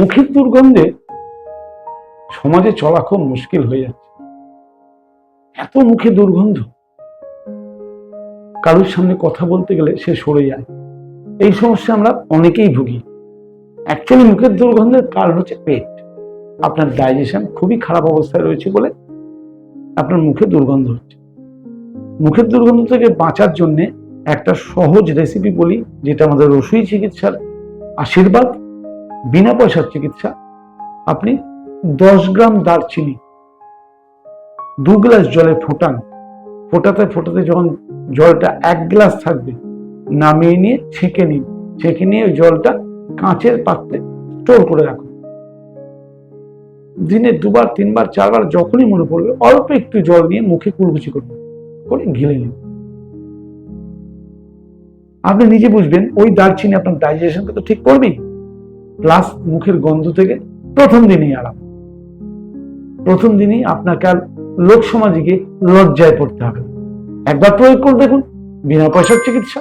মুখের দুর্গন্ধে সমাজে চলা খুব মুশকিল হয়ে যাচ্ছে। এত মুখে দুর্গন্ধ। কারোর সামনে কথা বলতে গেলে সে সরে যায়। এই সমস্যা আমরা অনেকেই ভুগি। অ্যাকচুয়ালি মুখের দুর্গন্ধের কারণ হচ্ছে পেট। আপনার ডাইজেশন খুবই খারাপ অবস্থায় রয়েছে বলে আপনার মুখে দুর্গন্ধ হচ্ছে। মুখের দুর্গন্ধ থেকে বাঁচার জন্যে একটা সহজ রেসিপি বলি, যেটা আমাদের রসুই চিকিৎসার আশীর্বাদ বিনা পয়সার চিকিৎসা, আপনি দশ গ্রাম দারচিনি, দু গ্লাস জলে ফোটান। ফোটাতে ফোটাতে যখন জলটা এক গ্লাস থাকবে, নামিয়ে নিয়ে ছেঁকে নিন। ছেঁকে নিয়ে জলটা কাঁচের পাত্রে স্টোর করে রাখুন। দিনে দুবার, তিনবার, চারবার যখনই মনে পড়বে, অল্প একটু জল নিয়ে মুখে কুলকুচি করুন, করে গিলে নিন। আপনি নিজে বুঝবেন, ওই দারচিনি আপনার ডাইজেশনকে তো ঠিক করবেই। প্লাস মুখের গন্ধ থেকে প্রথম দিনই আরাম। প্রথম দিনই আপনাকে আর লোক সমাজে গিয়ে লজ্জায় পড়তে হবে। একবার প্রয়োগ করে দেখুন। বিনা পয়সার চিকিৎসা।